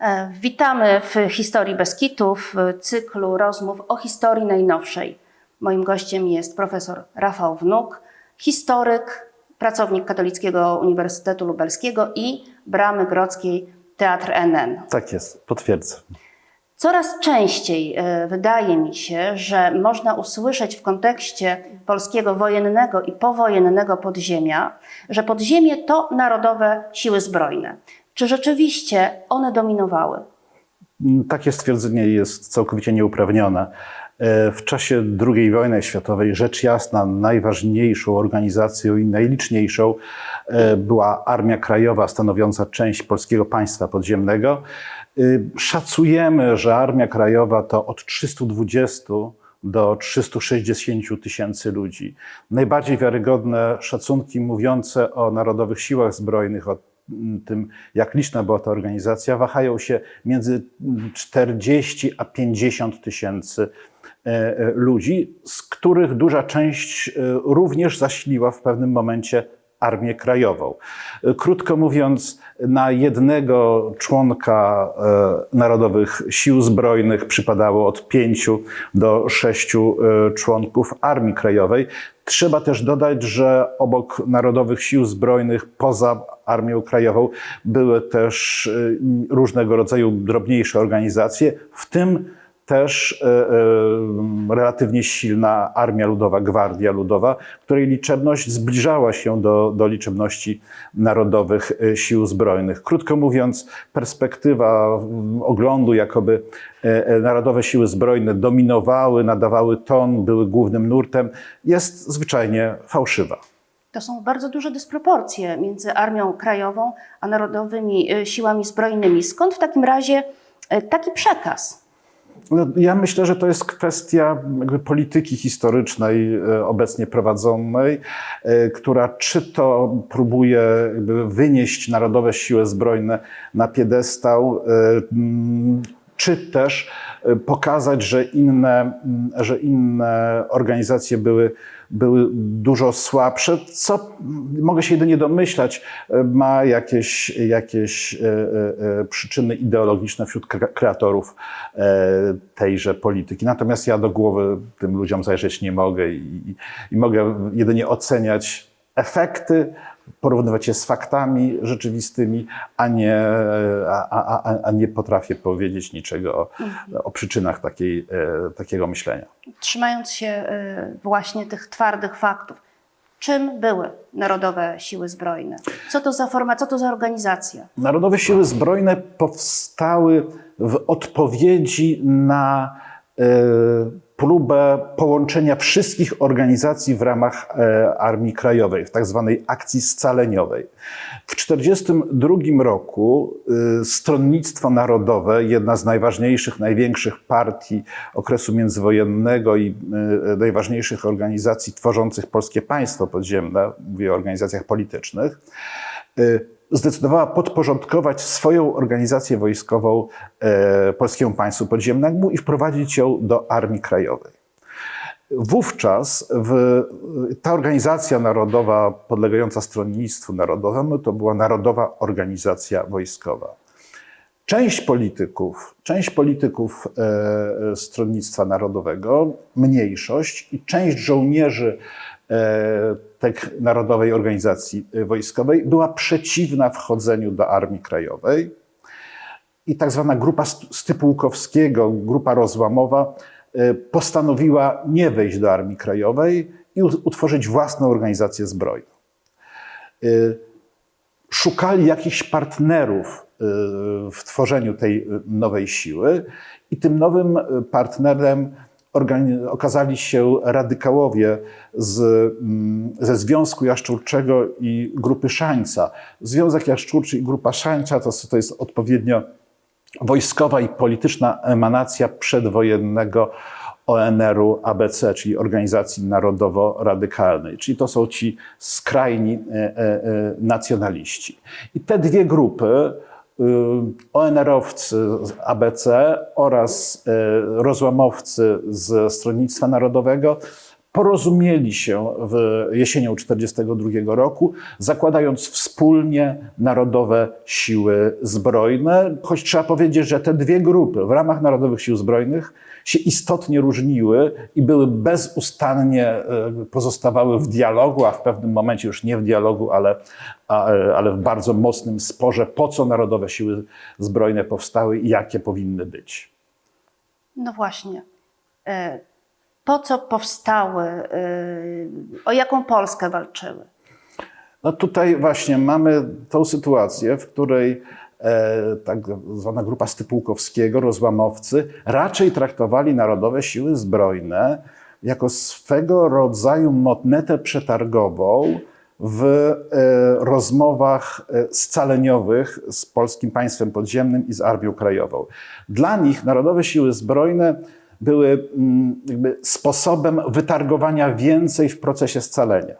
E, Witamy w Historii Beskidów, w cyklu rozmów o historii najnowszej. Moim gościem jest profesor Rafał Wnuk, historyk, pracownik Katolickiego Uniwersytetu Lubelskiego i Bramy Grodzkiej Teatr NN. Tak jest, potwierdzam. Coraz częściej e, wydaje mi się, że można usłyszeć w kontekście polskiego wojennego i powojennego podziemia, że podziemie to narodowe siły zbrojne. Czy rzeczywiście one dominowały? Takie stwierdzenie jest całkowicie nieuprawnione. E, W czasie II wojny światowej rzecz jasna najważniejszą organizacją i najliczniejszą e, była Armia Krajowa, stanowiąca część polskiego państwa podziemnego. E, Szacujemy, że Armia Krajowa to od 320 do 360 tysięcy ludzi. Najbardziej wiarygodne szacunki mówiące o Narodowych Siłach Zbrojnych, o mm, tym, jak liczna była ta organizacja, wahają się między 40 a 50 tysięcy e, e, ludzi, z których duża część e, również zasiliła w pewnym momencie Armię Krajową. E, Krótko mówiąc, na jednego członka e, Narodowych Sił Zbrojnych przypadało od pięciu do sześciu e, członków Armii Krajowej. Trzeba też dodać, że obok Narodowych Sił Zbrojnych, poza Armią Krajową, były też różnego rodzaju drobniejsze organizacje, w tym też e, e, relatywnie silna Armia Ludowa, Gwardia Ludowa, której liczebność zbliżała się do, do liczebności Narodowych e, Sił Zbrojnych. Krótko mówiąc, perspektywa mm, oglądu, jakoby Narodowe Siły Zbrojne dominowały, nadawały ton, były głównym nurtem, jest zwyczajnie fałszywa. To są bardzo duże dysproporcje między Armią Krajową a Narodowymi Siłami Zbrojnymi. Skąd w takim razie taki przekaz? No, ja myślę, że to jest kwestia polityki historycznej e, obecnie prowadzonej, e, która czy to próbuje wynieść Narodowe Siły Zbrojne na piedestał, e, mm, czy też pokazać, że inne, mm, że inne organizacje były, były dużo słabsze, co mogę się jedynie domyślać, e, ma jakieś, jakieś e, e, przyczyny ideologiczne wśród kre- kreatorów tejże polityki. Natomiast ja do głowy tym ludziom zajrzeć nie mogę i, i mogę jedynie oceniać efekty, porównywać je z faktami rzeczywistymi, a nie, a, a, a- nie potrafię powiedzieć niczego o, o przyczynach takiej, e, takiego myślenia. Trzymając się e, właśnie tych twardych faktów, czym były Narodowe Siły Zbrojne? Co to za forma, co to za organizacja? Narodowe Siły Zbrojne powstały w odpowiedzi na e, próbę połączenia wszystkich organizacji w ramach e, Armii Krajowej, w tak zwanej akcji scaleniowej. W 1942 roku e, Stronnictwo Narodowe, jedna z najważniejszych, największych partii okresu międzywojennego i e, najważniejszych organizacji tworzących polskie państwo podziemne, mówię o organizacjach politycznych, zdecydowała podporządkować swoją organizację wojskową e, polskiemu państwu podziemnemu i wprowadzić ją do Armii Krajowej. Wówczas w, ta organizacja narodowa podlegająca Stronnictwu Narodowemu to była Narodowa Organizacja Wojskowa. Część polityków, część polityków e, Stronnictwa Narodowego, mniejszość i część żołnierzy e, tej Narodowej Organizacji Wojskowej była przeciwna wchodzeniu do Armii Krajowej. I tak zwana grupa St- Stypułkowskiego, grupa rozłamowa, e, postanowiła nie wejść do Armii Krajowej i utworzyć własną organizację zbrojną E, szukali jakichś partnerów w tworzeniu tej nowej siły i tym nowym partnerem okazali się radykałowie z, mm, ze Związku Jaszczurczego i Grupy Szańca. Związek Jaszczurczy i Grupa Szańca to, to jest odpowiednio wojskowa i polityczna emanacja przedwojennego ONR-u ABC, czyli Organizacji Narodowo-Radykalnej, czyli to są ci skrajni e, e, e, nacjonaliści. I te dwie grupy, ONR-owcy z ABC oraz e, rozłamowcy z Stronnictwa Narodowego, porozumieli się w jesienią 1942 roku, zakładając wspólnie Narodowe Siły Zbrojne. Choć trzeba powiedzieć, że te dwie grupy w ramach Narodowych Sił Zbrojnych się istotnie różniły i były bezustannie, e, pozostawały w dialogu, a w pewnym momencie już nie w dialogu, ale, a, ale w bardzo mocnym sporze, po co Narodowe Siły Zbrojne powstały i jakie powinny być. No właśnie. Po co powstały? e, O jaką Polskę walczyły? No tutaj właśnie mamy tą sytuację, w której e, tak zwana grupa Stypułkowskiego, rozłamowcy, raczej traktowali Narodowe Siły Zbrojne jako swego rodzaju monetę przetargową w e, rozmowach e, scaleniowych z polskim państwem podziemnym i z Armią Krajową. Dla nich Narodowe Siły Zbrojne były mm, sposobem wytargowania więcej w procesie scalenia.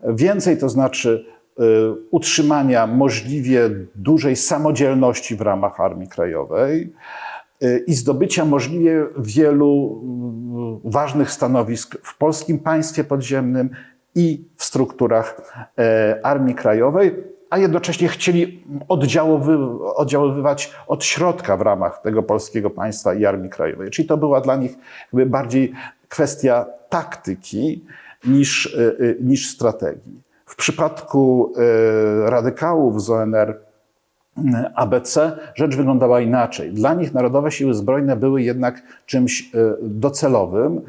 Więcej to znaczy y, utrzymania możliwie dużej samodzielności w ramach Armii Krajowej y, i zdobycia możliwie wielu y, ważnych stanowisk w polskim państwie podziemnym i w strukturach e, Armii Krajowej, a jednocześnie chcieli oddziaływy, oddziaływać od środka w ramach tego polskiego państwa i Armii Krajowej. Czyli to była dla nich bardziej kwestia taktyki niż, y, y, niż strategii. W przypadku y, radykałów z ONR ABC rzecz wyglądała inaczej. Dla nich Narodowe Siły Zbrojne były jednak czymś docelowym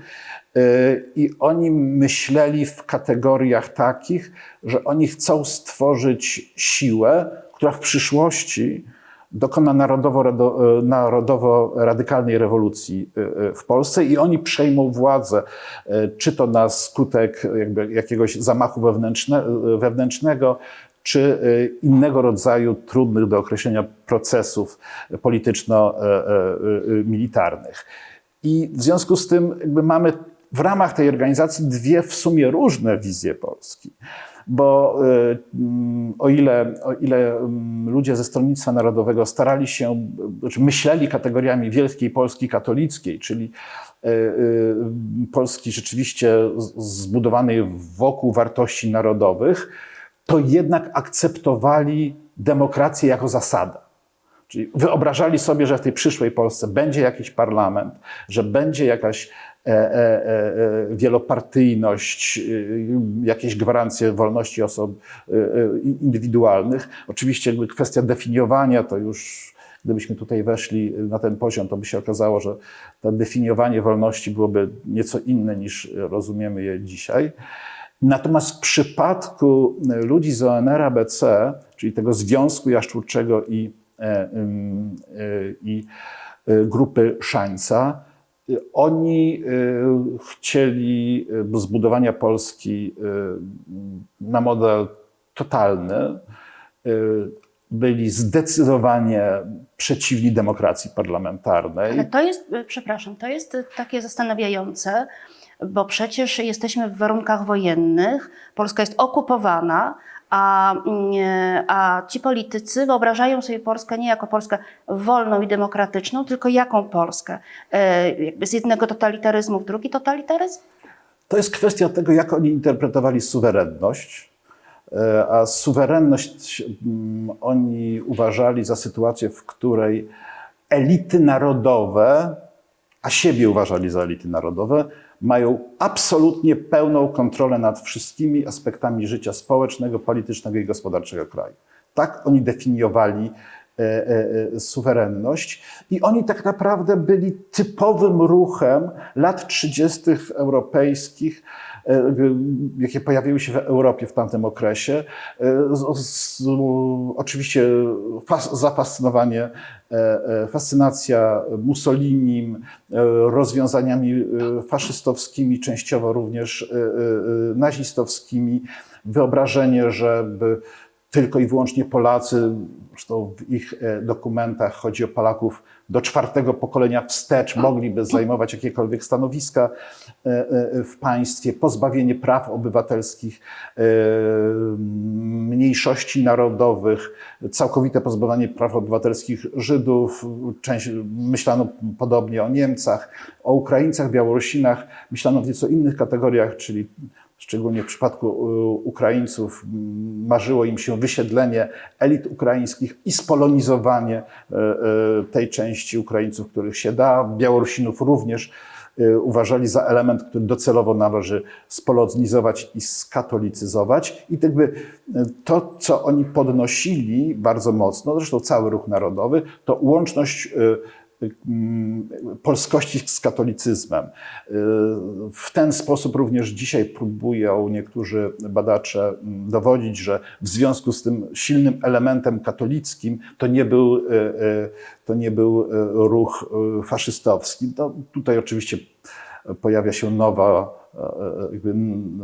i oni myśleli w kategoriach takich, że oni chcą stworzyć siłę, która w przyszłości dokona narodowo, narodowo-radykalnej rewolucji y, y, w Polsce i oni przejmą władzę, y, czy to na skutek jakiegoś zamachu wewnętrzne, wewnętrznego, czy y, innego rodzaju trudnych do określenia procesów polityczno-militarnych. I w związku z tym mamy w ramach tej organizacji dwie w sumie różne wizje Polski. Bo y, o ile, o ile mm, ludzie ze Stronnictwa Narodowego starali się, czy myśleli kategoriami Wielkiej Polski katolickiej, czyli y, y, Polski rzeczywiście zbudowanej wokół wartości narodowych, to jednak akceptowali demokrację jako zasadę. Czyli wyobrażali sobie, że w tej przyszłej Polsce będzie jakiś parlament, że będzie jakaś wielopartyjność, e, jakieś gwarancje wolności osób e, e, indywidualnych. Oczywiście jakby kwestia definiowania to już, gdybyśmy tutaj weszli na ten poziom, to by się okazało, że to definiowanie wolności byłoby nieco inne niż rozumiemy je dzisiaj. Natomiast w przypadku ludzi z ONR ABC, czyli tego Związku Jaszczurczego i, e, e, i e, grupy Szańca, e, oni e, chcieli e, zbudowania Polski e, na model totalny, byli zdecydowanie przeciwni demokracji parlamentarnej. Ale to jest, y, przepraszam, to jest y, takie zastanawiające, bo przecież jesteśmy w warunkach wojennych, Polska jest okupowana, a, mm, a ci politycy wyobrażają sobie Polskę nie jako Polskę wolną i demokratyczną, tylko jaką Polskę? E, Jakby z jednego totalitaryzmu w drugi totalitaryzm? To jest kwestia tego, jak oni interpretowali suwerenność. E, A suwerenność mm, oni uważali za sytuację, w której elity narodowe, a siebie uważali za elity narodowe, mają absolutnie pełną kontrolę nad wszystkimi aspektami życia społecznego, politycznego i gospodarczego kraju. Tak oni definiowali e, e, e, suwerenność i oni tak naprawdę byli typowym ruchem lat 30. europejskich, jakie pojawiły się w Europie w tamtym okresie. E, z- z- Oczywiście fas- zafascynowanie, e, e, fascynacja Mussolinim, e, rozwiązaniami e, faszystowskimi, częściowo również e, e, nazistowskimi, wyobrażenie, żeby tylko i wyłącznie Polacy. Zresztą w ich e, dokumentach chodzi o Polaków do czwartego pokolenia wstecz, mogliby zajmować jakiekolwiek stanowiska e, e, w państwie, pozbawienie praw obywatelskich mniejszości narodowych, całkowite pozbawienie praw obywatelskich Żydów, część, myślano podobnie o Niemcach, o Ukraińcach, Białorusinach, myślano w nieco innych kategoriach, czyli szczególnie w przypadku y, Ukraińców marzyło im się wysiedlenie elit ukraińskich i spolonizowanie y, y, tej części Ukraińców, których się da. Białorusinów również y, uważali za element, który docelowo należy spolonizować i skatolicyzować. I tak by y, to, co oni podnosili bardzo mocno, zresztą cały ruch narodowy, to łączność y, polskości z katolicyzmem. Y, W ten sposób również dzisiaj próbują niektórzy badacze mm, dowodzić, że w związku z tym silnym elementem katolickim to nie był, y, y, to nie był ruch faszystowski. No, tutaj oczywiście pojawia się nowa,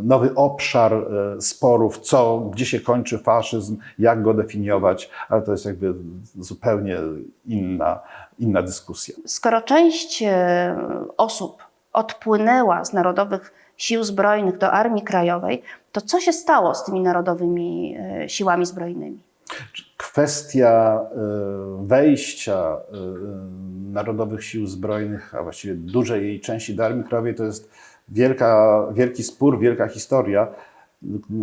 nowy obszar e, sporów, co, gdzie się kończy faszyzm, jak go definiować, ale to jest jakby zupełnie inna, inna dyskusja. Skoro część e, osób odpłynęła z Narodowych Sił Zbrojnych do Armii Krajowej, to co się stało z tymi Narodowymi e, Siłami Zbrojnymi? Kwestia e, wejścia e, Narodowych Sił Zbrojnych, a właściwie dużej jej części do Armii Krajowej, to jest wielka, wielki spór, wielka historia,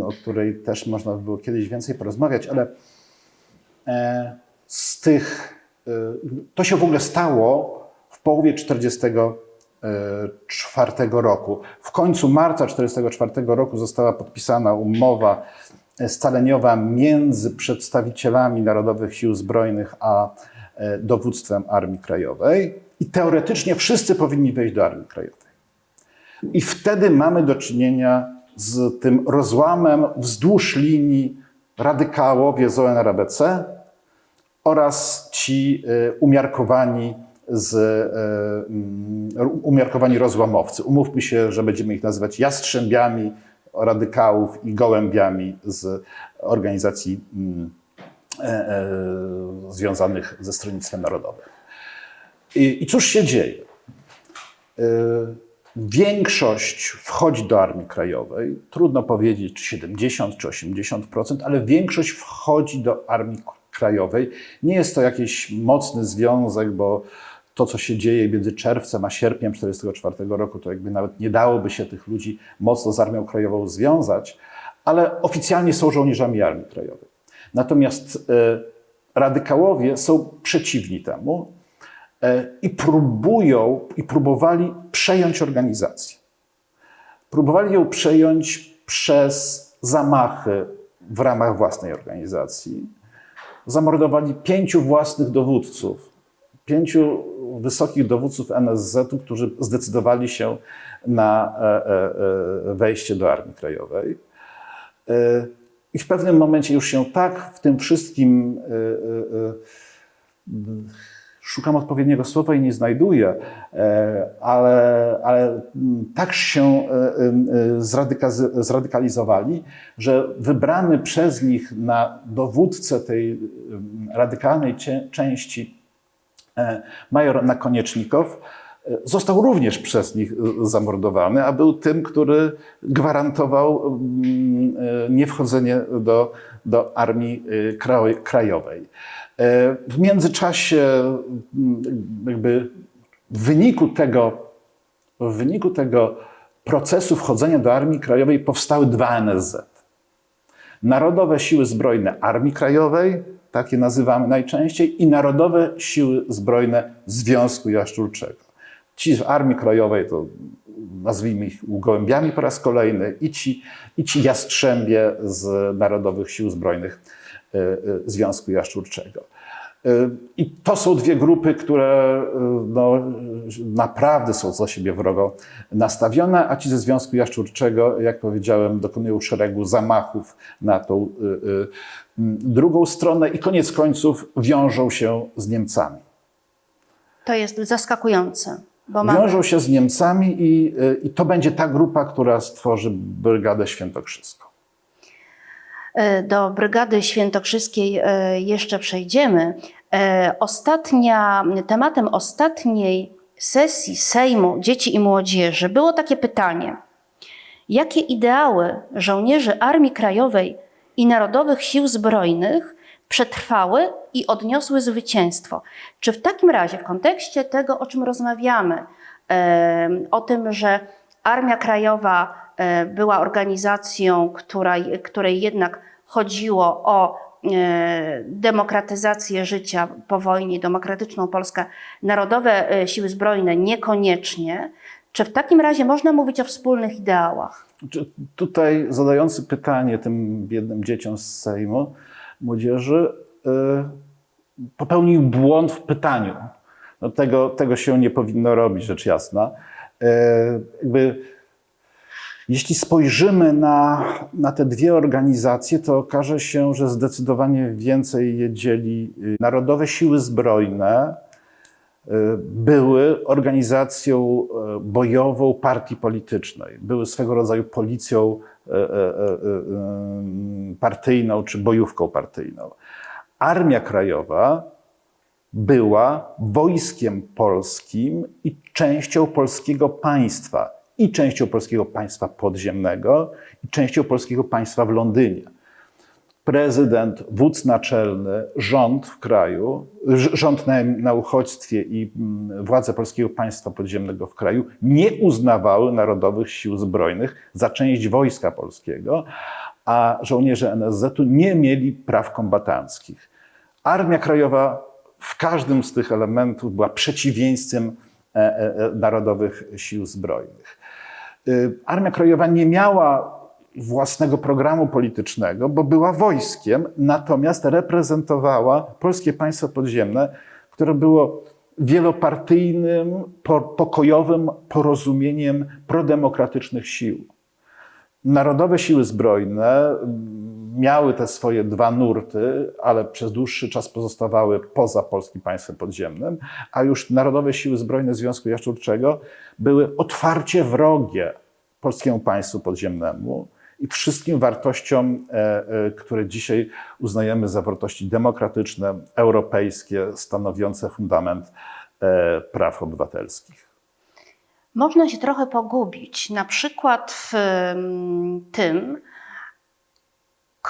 o której też można by było kiedyś więcej porozmawiać, ale e, z tych, e, to się w ogóle stało w połowie 1944 roku. W końcu marca 1944 roku została podpisana umowa scaleniowa między przedstawicielami Narodowych Sił Zbrojnych a e, dowództwem Armii Krajowej i teoretycznie wszyscy powinni wejść do Armii Krajowej. I wtedy mamy do czynienia z tym rozłamem wzdłuż linii radykałowie z ONR-ABC oraz ci e, umiarkowani z e, umiarkowani rozłamowcy. Umówmy się, że będziemy ich nazywać jastrzębiami radykałów i gołębiami z organizacji mm, e, związanych ze Stronnictwem Narodowym. I, I cóż się dzieje? Większość wchodzi do Armii Krajowej, trudno powiedzieć czy 70 czy 80%, ale większość wchodzi do Armii Krajowej. Nie jest to jakiś mocny związek, bo to, co się dzieje między czerwcem a sierpniem 1944 roku, to jakby nawet nie dałoby się tych ludzi mocno z Armią Krajową związać, ale oficjalnie są żołnierzami Armii Krajowej. Natomiast e, radykałowie są przeciwni temu i próbują, i próbowali przejąć organizację. Próbowali ją przejąć przez zamachy w ramach własnej organizacji. Zamordowali pięciu własnych dowódców, pięciu wysokich dowódców NSZ-u, którzy zdecydowali się na e, e, e, wejście do Armii Krajowej. E, I w pewnym momencie już się tak w tym wszystkim e, e, e, szukam odpowiedniego słowa i nie znajduję, e, ale, ale mm, tak się e, e, zradyka- zradykalizowali, że wybrany przez nich na dowódcę tej radykalnej części major Nakoniecznikow został również przez nich zamordowany, a był tym, który gwarantował niewchodzenie do, do armii kraj- krajowej. E, W międzyczasie mm, jakby w wyniku tego, w wyniku tego procesu wchodzenia do Armii Krajowej powstały dwa NSZ. Narodowe Siły Zbrojne Armii Krajowej, takie nazywamy najczęściej, i Narodowe Siły Zbrojne Związku Jaszczurczego. Ci z Armii Krajowej to nazwijmy ich gołębiami po raz kolejny i ci, i ci jastrzębie z Narodowych Sił Zbrojnych Związku Jaszczurczego. E, I to są dwie grupy, które e, no, naprawdę są do siebie wrogo nastawione, a ci ze Związku Jaszczurczego, jak powiedziałem, dokonują szeregu zamachów na tą e, e, drugą stronę i koniec końców wiążą się z Niemcami. To jest zaskakujące, bo mamy Wiążą się z Niemcami i, e, i to będzie ta grupa, która stworzy Brygadę Świętokrzyską. E, Do Brygady Świętokrzyskiej e, jeszcze przejdziemy. E, Ostatnia, tematem ostatniej sesji Sejmu Dzieci i Młodzieży było takie pytanie. Jakie ideały żołnierzy Armii Krajowej i Narodowych Sił Zbrojnych przetrwały i odniosły zwycięstwo? Czy w takim razie, w kontekście tego, o czym rozmawiamy, o tym, że Armia Krajowa e, była organizacją, która, której jednak chodziło o e, demokratyzację życia po wojnie, demokratyczną Polskę, Narodowe e, Siły Zbrojne niekoniecznie, czy w takim razie można mówić o wspólnych ideałach? Czy Tutaj zadający pytanie tym biednym dzieciom z Sejmu, młodzieży, popełnił błąd w pytaniu. No tego, tego się nie powinno robić, rzecz jasna. Y, jakby, jeśli spojrzymy na, na te dwie organizacje, to okaże się, że zdecydowanie więcej je dzieli y, Narodowe Siły Zbrojne, y, były organizacją y, bojową partii politycznej, były swego rodzaju policją partyjną czy bojówką partyjną. Armia Krajowa była wojskiem polskim i częścią polskiego państwa, i częścią polskiego państwa podziemnego, i częścią polskiego państwa w Londynie prezydent, wódz naczelny, rząd w kraju, rz- rząd na, na uchodźstwie i mm, władze polskiego państwa podziemnego w kraju nie uznawały Narodowych Sił Zbrojnych za część wojska polskiego, a żołnierze NSZ-u nie mieli praw kombatanckich. Armia Krajowa w każdym z tych elementów była przeciwieństwem e, e, e, Narodowych Sił Zbrojnych. Y, Armia Krajowa nie miała własnego programu politycznego, bo była wojskiem, natomiast reprezentowała polskie państwo podziemne, które było wielopartyjnym, po, pokojowym porozumieniem prodemokratycznych sił. Narodowe siły zbrojne miały te swoje dwa nurty, ale przez dłuższy czas pozostawały poza polskim państwem podziemnym, a już Narodowe Siły Zbrojne Związku Jaszczurczego były otwarcie wrogie polskiemu państwu podziemnemu i wszystkim wartościom, e, e, które dzisiaj uznajemy za wartości demokratyczne, europejskie, stanowiące fundament e, praw obywatelskich. Można się trochę pogubić, na przykład w mm, tym,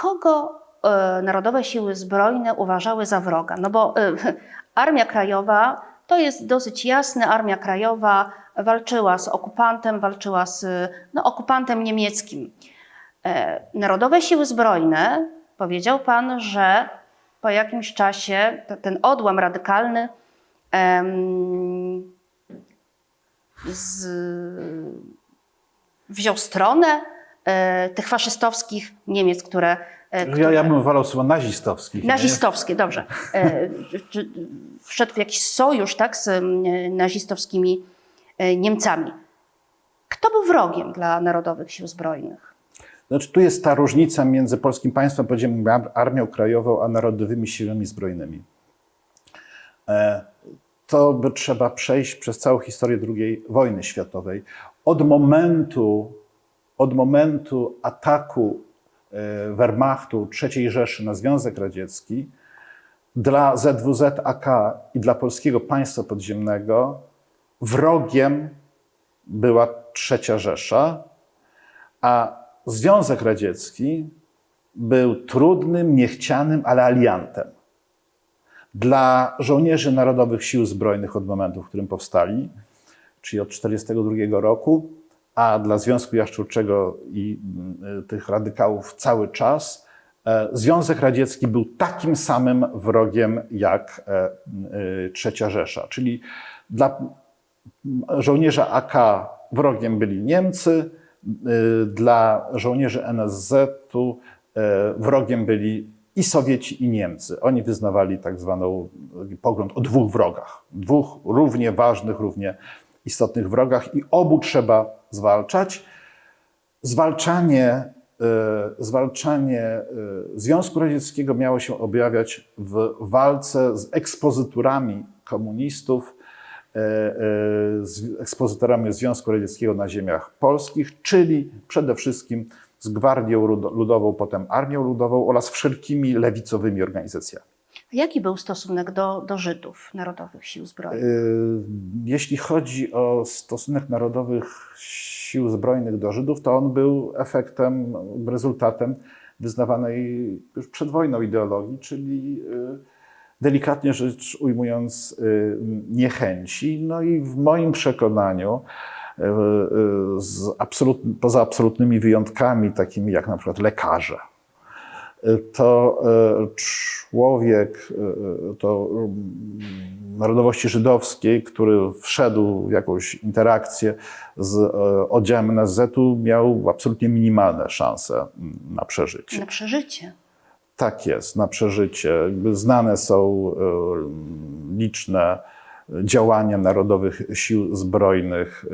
kogo e, Narodowe Siły Zbrojne uważały za wroga. No bo e, Armia Krajowa to jest dosyć jasne. Armia Krajowa walczyła z okupantem, walczyła z no, okupantem niemieckim. E, Narodowe Siły Zbrojne, powiedział pan, że po jakimś czasie te- ten odłam radykalny em, z, wziął stronę tych faszystowskich Niemiec, które. e, które Ja, ja bym wolał słowo nazistowskich. nie? nazistowskie, dobrze. E, wszedł w jakiś sojusz tak, z nazistowskimi e, Niemcami. Kto był wrogiem dla Narodowych Sił Zbrojnych? Znaczy, tu jest ta różnica między polskim państwem Ar- Armią Krajową, a Narodowymi Siłami Zbrojnymi. E, To by trzeba przejść przez całą historię II wojny światowej. Od momentu, od momentu ataku e, Wehrmachtu III Rzeszy na Związek Radziecki, dla ZWZ-AK i dla polskiego państwa podziemnego wrogiem była trzecia Rzesza, a Związek Radziecki był trudnym, niechcianym, ale aliantem. Dla żołnierzy Narodowych Sił Zbrojnych od momentu, w którym powstali, czyli od 1942 roku, a dla Związku Jaszczurczego i mm, tych radykałów cały czas, e, Związek Radziecki był takim samym wrogiem jak e, y, Trzecia Rzesza. Czyli dla żołnierza AK wrogiem byli Niemcy, y, dla żołnierzy NSZ-u y, wrogiem byli i Sowieci, i Niemcy. Oni wyznawali tak zwaną pogląd o dwóch wrogach. Dwóch równie ważnych, równie istotnych wrogach i obu trzeba zwalczać. Zwalczanie, y, zwalczanie y, Związku Radzieckiego miało się objawiać w walce z ekspozyturami komunistów, e, e, z ekspozytorami Związku Radzieckiego na ziemiach polskich, czyli przede wszystkim z Gwardią Lud- Ludową, potem Armią Ludową oraz wszelkimi lewicowymi organizacjami. Jaki był stosunek do, do Żydów, Narodowych Sił Zbrojnych? Y, Jeśli chodzi o stosunek narodowych sił zbrojnych do Żydów, to on był efektem, rezultatem wyznawanej już przed wojną ideologii, czyli y, delikatnie rzecz ujmując y, niechęci. No i w moim przekonaniu, poza absolutnymi wyjątkami, takimi jak na przykład lekarze, to e, człowiek e, to mm, narodowości żydowskiej, który wszedł w jakąś interakcję z e, oddziałem NSZ-u, miał absolutnie minimalne szanse mm, na przeżycie. Na przeżycie. Tak jest, na przeżycie. Znane są liczne działania narodowych sił zbrojnych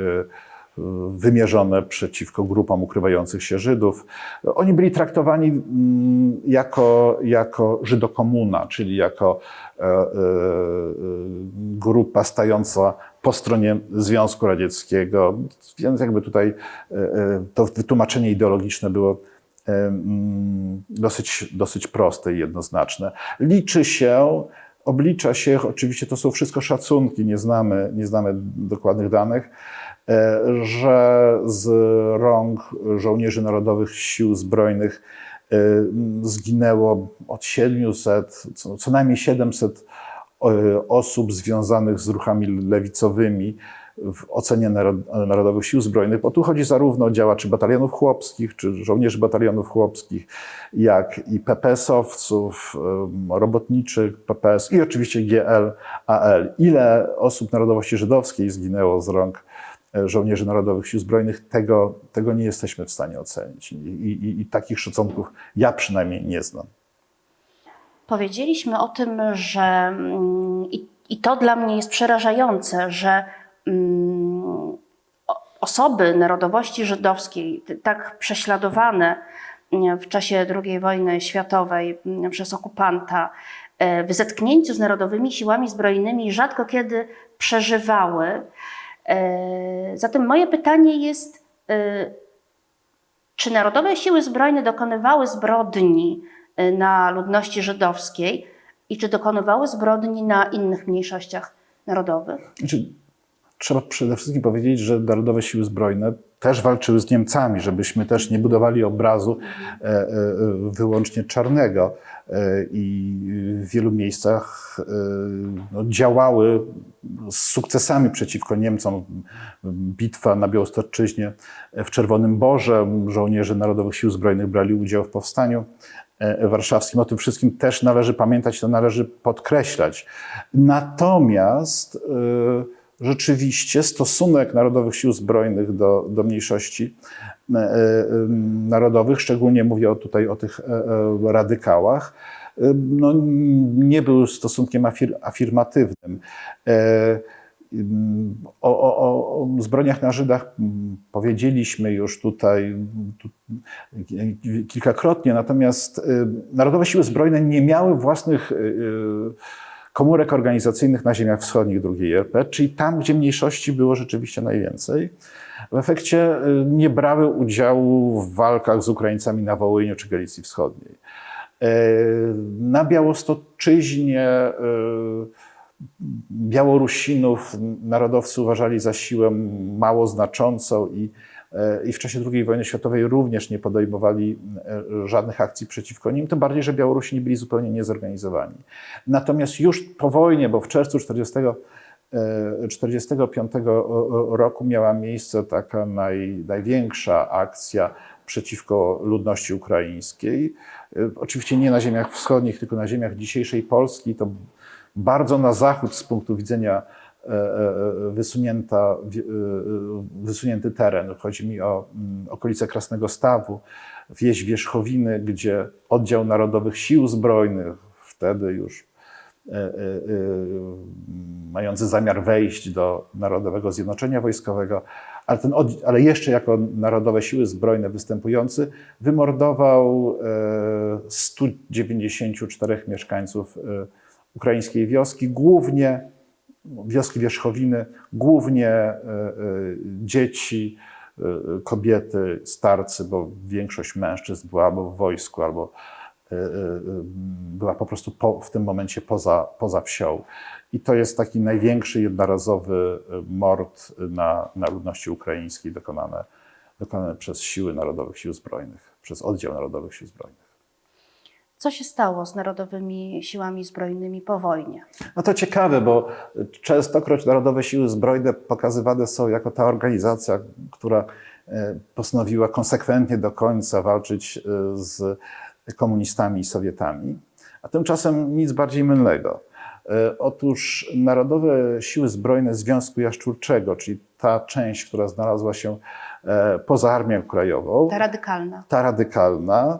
wymierzone przeciwko grupom ukrywających się Żydów. Oni byli traktowani mm, jako, jako Żydokomuna, czyli jako e, e, grupa stająca po stronie Związku Radzieckiego. Więc jakby tutaj e, to wytłumaczenie ideologiczne było mm, dosyć, dosyć proste i jednoznaczne. Liczy się, oblicza się, oczywiście to są wszystko szacunki, nie znamy, nie znamy dokładnych danych, e, że z rąk żołnierzy Narodowych Sił Zbrojnych e, zginęło od 700, co, najmniej 700 e, osób związanych z ruchami lewicowymi w ocenie Narod- Narodowych Sił Zbrojnych, bo tu chodzi zarówno o działaczy batalionów chłopskich, czy żołnierzy batalionów chłopskich, jak i PPS-owców, robotniczych PPS i oczywiście GL, AL. Ile osób narodowości żydowskiej zginęło z rąk e, żołnierzy Narodowych Sił Zbrojnych, tego, tego nie jesteśmy w stanie ocenić. I, i, I takich szacunków ja przynajmniej nie znam. Powiedzieliśmy o tym, że mm, i, to dla mnie jest przerażające, że osoby narodowości żydowskiej, tak prześladowane mm, w czasie II wojny światowej mm, przez okupanta, e, w zetknięciu z narodowymi siłami zbrojnymi rzadko kiedy przeżywały. E, Zatem moje pytanie jest, e, czy Narodowe Siły Zbrojne dokonywały zbrodni na ludności żydowskiej i czy dokonywały zbrodni na innych mniejszościach narodowych? Znaczy, trzeba przede wszystkim powiedzieć, że Narodowe Siły Zbrojne też walczyły z Niemcami, żebyśmy też nie budowali obrazu e, e, wyłącznie czarnego. E, I w wielu miejscach no, działały z sukcesami przeciwko Niemcom. Bitwa na Białostoczyźnie w Czerwonym Borze, żołnierze Narodowych Sił Zbrojnych brali udział w powstaniu warszawskim. O tym wszystkim też należy pamiętać, to należy podkreślać. Natomiast e, rzeczywiście stosunek Narodowych Sił Zbrojnych do, do mniejszości e, e, narodowych, szczególnie mówię tutaj o tych e, radykałach, no, nie był stosunkiem afir, afirmatywnym. O, o, o- zbrojniach na Żydach powiedzieliśmy już tutaj tu, kilkakrotnie, natomiast Narodowe Siły Zbrojne nie miały własnych komórek organizacyjnych na ziemiach wschodnich II RP, czyli tam, gdzie mniejszości było rzeczywiście najwięcej. W efekcie y, nie brały udziału w walkach z Ukraińcami na Wołyniu czy Galicji Wschodniej. E, Na Białostoczyźnie y, Białorusinów narodowcy uważali za siłę mało znaczącą i, i w czasie II wojny światowej również nie podejmowali e, żadnych akcji przeciwko nim, tym bardziej, że Białorusini byli zupełnie niezorganizowani. Natomiast już po wojnie, bo w czerwcu 40, e, 45 roku miała miejsce taka naj, największa akcja przeciwko ludności ukraińskiej. E, Oczywiście nie na ziemiach wschodnich, tylko na ziemiach dzisiejszej Polski. To bardzo na zachód z punktu widzenia e, e, wysunięta, wi- e, wysunięty teren. Chodzi mi o mm, okolice Krasnego Stawu, wieś Wierzchowiny, gdzie oddział Narodowych Sił Zbrojnych, wtedy już e, e, e, mający zamiar wejść do Narodowego Zjednoczenia Wojskowego, ale, ten, ale jeszcze jako Narodowe Siły Zbrojne występujący, wymordował e, 194 mieszkańców e, ukraińskiej wioski, głównie wioski Wierzchowiny, głównie e, e, dzieci, y, kobiety, starcy, bo większość mężczyzn była albo w wojsku, albo była po prostu po, w tym momencie poza, poza wsią. I to jest taki największy jednorazowy mord na, na ludności ukraińskiej dokonany, dokonany przez siły Narodowych Sił Zbrojnych, przez oddział Narodowych Sił Zbrojnych. Co się stało z Narodowymi Siłami Zbrojnymi po wojnie? No to ciekawe, bo częstokroć Narodowe Siły Zbrojne pokazywane są jako ta organizacja, która e, postanowiła konsekwentnie do końca walczyć e, z komunistami i Sowietami, a tymczasem nic bardziej mylnego. E, Otóż Narodowe Siły Zbrojne Związku Jaszczurczego, czyli ta część, która znalazła się poza Armią Krajową, Ta radykalna. ta radykalna,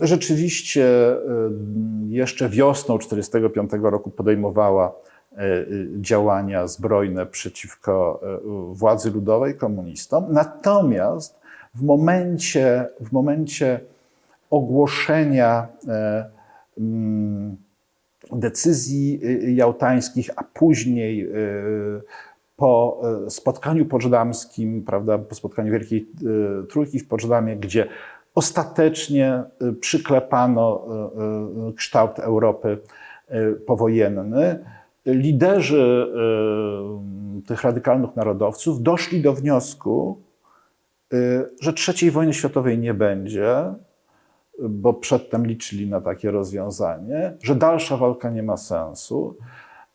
rzeczywiście y, jeszcze wiosną 1945 roku podejmowała y, y, działania zbrojne przeciwko władzy ludowej, komunistom. Natomiast w momencie, w momencie ogłoszenia e, mm, decyzji jałtańskich, a później po y, spotkaniu poczdamskim, prawda, po spotkaniu Wielkiej Trójki w Poczdamie, gdzie ostatecznie y, przyklepano y, y, kształt Europy powojenny, liderzy tych radykalnych narodowców doszli do wniosku, że trzeciej wojny światowej nie będzie, bo przedtem liczyli na takie rozwiązanie, że dalsza walka nie ma sensu.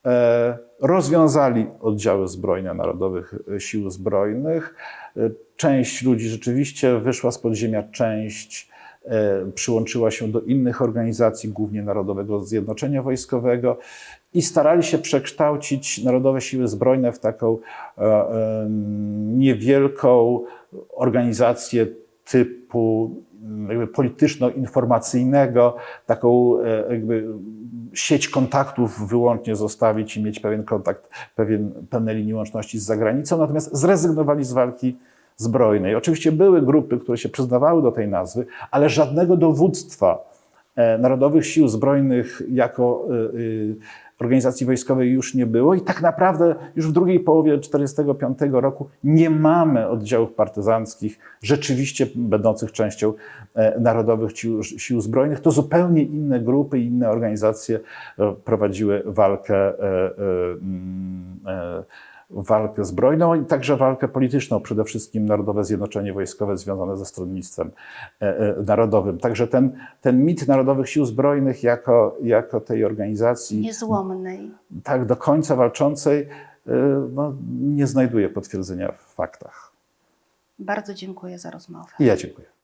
E, Rozwiązali oddziały zbrojne Narodowych Sił Zbrojnych. E, Część ludzi rzeczywiście wyszła z podziemia, część e, przyłączyła się do innych organizacji, głównie Narodowego Zjednoczenia Wojskowego i starali się przekształcić Narodowe Siły Zbrojne w taką e, e, niewielką organizację typu jakby polityczno-informacyjnego, taką e, jakby sieć kontaktów wyłącznie zostawić i mieć pewien kontakt, pewien, pewne linie łączności z zagranicą, natomiast zrezygnowali z walki zbrojnej. Oczywiście były grupy, które się przyznawały do tej nazwy, ale żadnego dowództwa e, Narodowych Sił Zbrojnych jako e, e, organizacji wojskowej już nie było i tak naprawdę już w drugiej połowie 1945 roku nie mamy oddziałów partyzanckich rzeczywiście będących częścią e, Narodowych Sił, Sił Zbrojnych. To zupełnie inne grupy, inne organizacje e, prowadziły walkę, e, mm, walkę zbrojną i także walkę polityczną, przede wszystkim Narodowe Zjednoczenie Wojskowe związane ze stronnictwem e, e, narodowym. Także ten, ten mit Narodowych Sił Zbrojnych jako, jako tej organizacji Niezłomnej. tak do końca walczącej y, no, nie znajduje potwierdzenia w faktach. Bardzo dziękuję za rozmowę. I ja dziękuję.